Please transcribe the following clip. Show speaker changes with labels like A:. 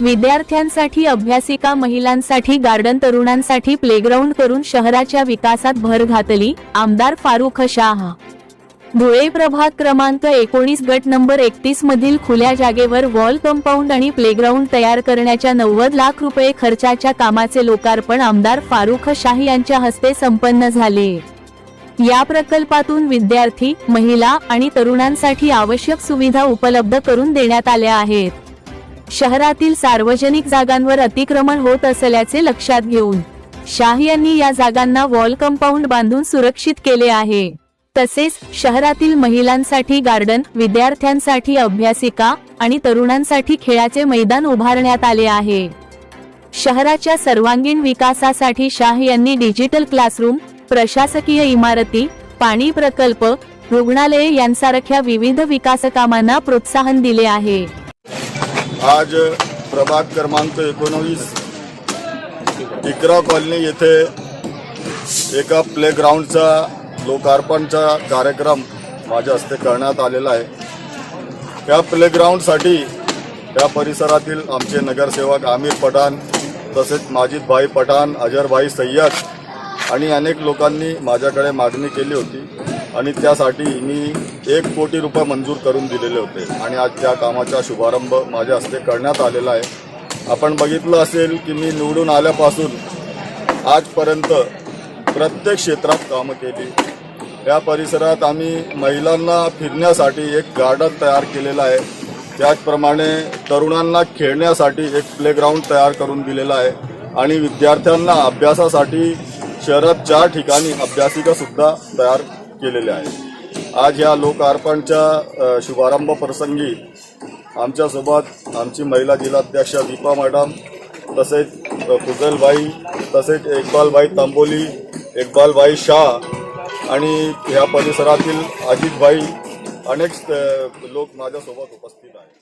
A: विद्यार्थ्यांसाठी अभ्यासिका महिलांसाठी गार्डन तरुणांसाठी प्लेग्राऊंड करून शहराच्या विकासात भर घातली आमदार फारुख शाह. धुळे प्रभाग क्रमांक एकोणीस गट नंबर एकतीस मधील खुल्या जागेवर वॉल कंपाऊंड आणि प्लेग्राऊंड तयार करण्याच्या नव्वद लाख रुपये खर्चाच्या कामाचे लोकार्पण आमदार फारुख शाह यांच्या हस्ते संपन्न झाले. या प्रकल्पातून विद्यार्थी महिला आणि तरुणांसाठी आवश्यक सुविधा उपलब्ध करून देण्यात आल्या आहेत. शहरातील सार्वजनिक जागांवर अतिक्रमण होत असल्याचे लक्षात घेऊन शाह यांनी या जागांना वॉल कंपाऊंड बांधून सुरक्षित केले आहे. तसेच शहरातील महिलांसाठी गार्डन विद्यार्थ्यांसाठी अभ्यासिका आणि तरुणांसाठी खेळाचे मैदान उभारण्यात आले आहे. शहराच्या सर्वांगीण विकासासाठी शाह यांनी डिजिटल क्लासरूम प्रशासकीय इमारती पाणी प्रकल्प रुग्णालये यांसारख्या विविध विकास कामांना प्रोत्साहन दिले आहे.
B: आज प्रभाग क्रमांक एकोणवीस टिकरा कॉलनी येथे एका प्लेग्राऊंडचा लोकार्पणचा कार्यक्रम माझ्या हस्ते करण्यात आलेला आहे. त्या प्लेग्राऊंडसाठी त्या परिसरातील आमचे नगरसेवक आमिर पठाण तसेच माजिदभाई पठाण अजरभाई सय्यद आणि अनेक लोकांनी माझ्याकडे मागणी केली होती. आणि त्यासाठी मी एक कोटी रुपये मंजूर करून दिलेले होते. आणि आज त्या कामाचा शुभारंभ माझ्या हस्ते करण्यात आलेला आहे. आपण बघितलं असेल की मी निवडून आल्यापासून आजपर्यंत प्रत्येक क्षेत्रात कामं केली. या परिसरात आम्ही महिलांना फिरण्यासाठी एक गार्डन तयार केलेलं आहे. त्याचप्रमाणे तरुणांना खेळण्यासाठी एक प्लेग्राऊंड तयार करून दिलेला आहे. आणि विद्यार्थ्यांना अभ्यासासाठी शहरात चार ठिकाणी अभ्यासिकासुद्धा तयार केलेल्या आहेत. आज या लोकार्पणच्या शुभारंभ प्रसंगी आमच्यासोबत आमची महिला जिल्हाध्यक्षा दीपा मॅडम तसेच कुजलबाई तसेच इकबालबाई तांबोली इकबालबाई शाह आणि ह्या परिसरातील अजितभाई अनेक लोक माझ्यासोबत उपस्थित आहेत.